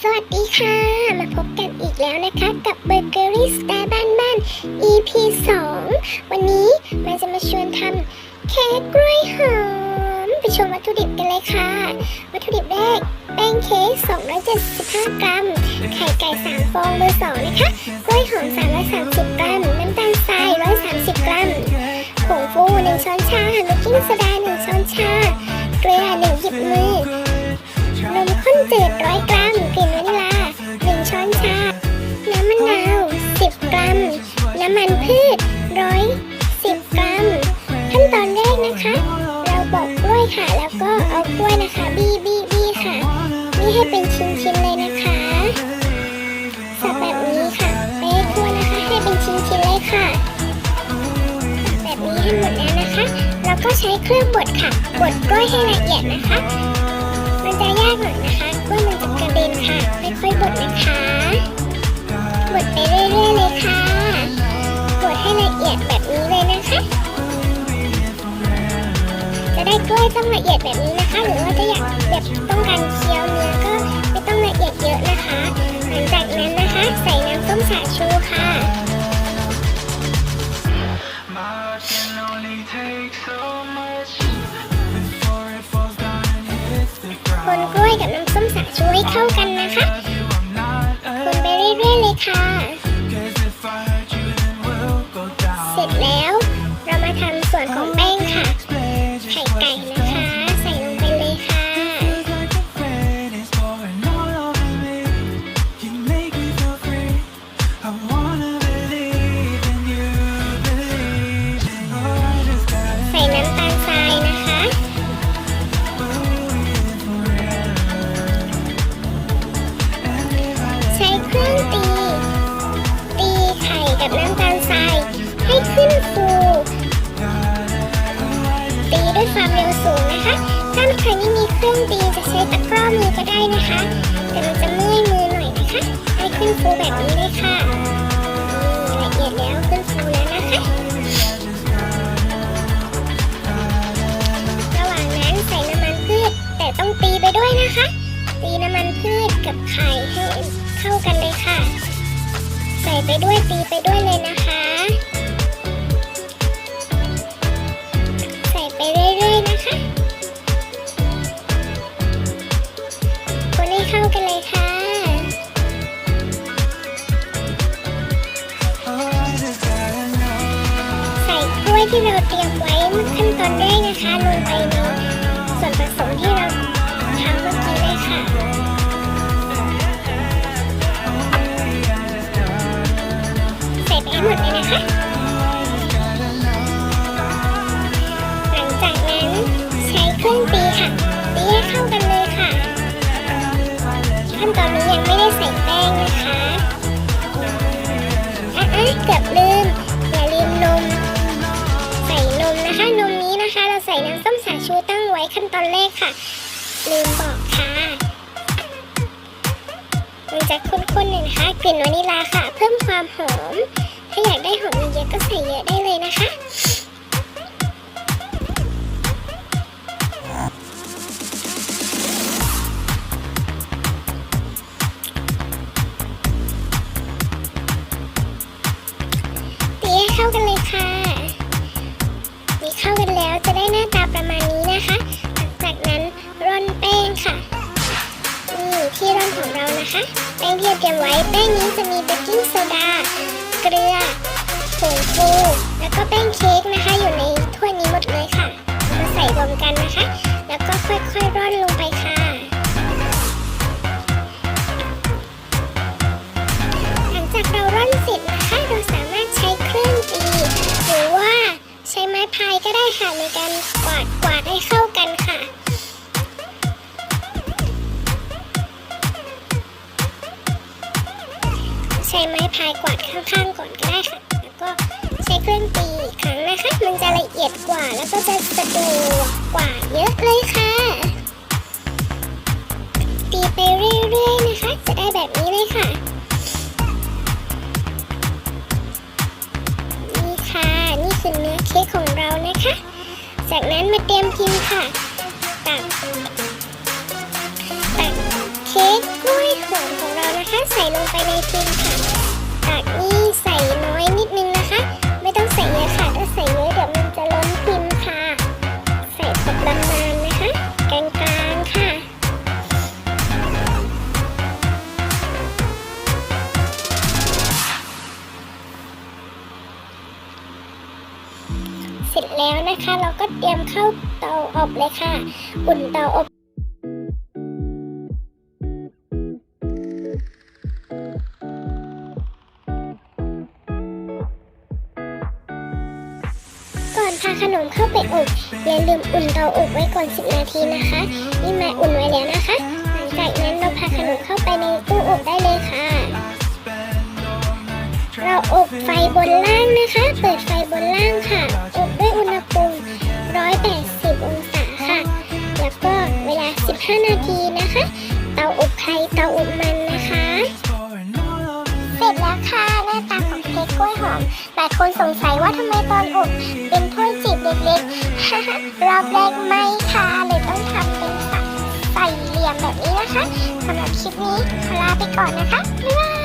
สวัสดีค่ะ มาพบกันอีกแล้วนะคะกับเบเกอรี่สไตล์บ้านบ้านๆ EP 2 วันนี้มันจะมาชวนทำเค้กกล้วยหอม ไปชมวัตถุดิบกันเลยค่ะ วัตถุดิบแรก แป้งเค้ก 275 กรัม ไข่ไก่ 3 ฟองเบอร์2นะคะ กล้วยหอม 330 กรัม น้ำตาลทราย 130 กรัม ผงฟู 1 ช้อนชา เบกกิ้งโซดา 1 ช้อนชา เกลือ 1 หยิบมือ มข้นจืดร้อยกรัมกลิ่นวานิลาหนึ่งช้อนชา น้ำมะนาวสิบกรัม น้ำมันพืชร้อยสิบกรัม ขั้นตอนแรกนะคะ เราบอกกล้วยค่ะ แล้วก็เอากล้วยนะคะ บี้บี้บี้ค่ะบี้ให้เป็นชิ้นๆเลยนะคะสับแบบนี้ค่ะไปให้ทั่วนะคะ ให้เป็นชิ้นๆเลยค่ะสับแบบนี้ให้หมดแล้วนะคะ แล้วก็ใช้เครื่องบดค่ะ บดกล้วยให้ละเอียดนะคะ มันจะยากหน่อยนะคะ ต้องละเอียดแบบนี้นะคะ หรือว่าจะอยากแบบต้องการเคี้ยวเนื้อก็ไม่ต้องละเอียดเยอะนะคะ หลังจากนั้นนะคะ ใส่น้ำส้มสายชูค่ะคนกล้วยกับน้ำส้มสายชูให้เข้ากันนะคะคนไปเรื่อยๆเลยค่ะ สูงนะคะ ถ้าใครไม่มีเครื่องตีจะใช้ตะกร้อมือก็ได้นะคะ แต่มันจะเมื่อยมือหน่อยนะคะให้ขึ้นฟูแบบนี้เลยค่ะละเอียดแล้วขึ้นฟูแล้วนะคะระหว่างนั้นใส่น้ำมันพืชแต่ต้องตีไปด้วยนะคะ ตีน้ำมันพืชกับไข่ให้เข้ากันเลยค่ะ ใส่ไปด้วยตีไปด้วยเลยนะคะ ที่เราเตรียมไว้เมื่อขั้นตอนแรกนะคะลงไปในส่วนผสมที่เราทำเมื่อกี้เลยค่ะใส่ไปให้หมดเลยนะคะหลังจากนั้นใช้เครื่องตีค่ะตีให้เข้ากันเลยค่ะ ขั้นตอนนี้ยังไม่ได้ใส่แป้งนะคะอะอะเกือบลืม ขั้นตอนแรกค่ะ ลืมบอกค่ะมันจะข้นๆหน่งนะคะกลิ่นวานิลาค่ะ เพิ่มความหอม ถ้าอยากได้หอมเยอะก็ใส่เยอะได้เลยนะคะ นะคะแป้งที่เราเตรียมไว้แป้งนี้จะมีเบกกิ้งโซดา เกลือผงฟูแล้วก็แป้งเค้กนะคะอยู่ในถ้วยนี้หมดเลยค่ะมาใส่รวมกันนะคะ แล้วก็ค่อยๆร่อนลงไปค่ะหลังจากเราร่อนเสร็จนะคะเราสามารถใช้เครื่องตีหรือว่าใช้ไม้พายก็ได้ค่ะในการกวาดกวาดให้เข้า ช้ไม้พายกวาดข้างๆก่อนก็ได้ค่ะ แล้วก็ใช้เครื่องตีอีกครั้งนะคะ มันจะละเอียดกว่าแล้วก็จะสะดวกกว่าเยอะเลยค่ะ ตีไปเรื่อยๆนะคะ จะได้แบบนี้เลยค่ะ นี่ค่ะนี่คือเนื้อเค้กของเรานะคะ จากนั้นมาเตรียมพิมพ์ค่ะตักตักเค้กกล้วยขวดของเรานะคะ ใส่ลงไปในพิม สร็จแล้วนะคะ เราก็เตรียมเข้าเตาอบเลยค่ะ อุ่นเตาอบก่อนพาขนมเข้าไปอบอย่าลืมอุ่นเตาอบไว้ก่อน 10 นาทีนะคะ นี่มาอุ่นไว้แล้วนะคะ หลังจากนั้นเราพาขนมเข้าไปในตู้อบได้เลยค่ะ เราอบไฟบนล่างนะคะ เปิดไฟบนล่างค่ะอบ 5 นาทีนะคะ เตาอบไข่เตาอบมันนะคะ เสร็จแล้วค่ะหน้าตาของเค้กกล้วยหอมหลายคนสงสัยว่าทำไมตอนอบเป็นถ้วยจีบเล็กๆรอบแรกไม่ค่ะเลยต้องทำเป็นใส่เหลี่ยมแบบนี้นะคะสำหรับคลิปนี้ขอลาไปก่อนนะคะบ๊ายบาย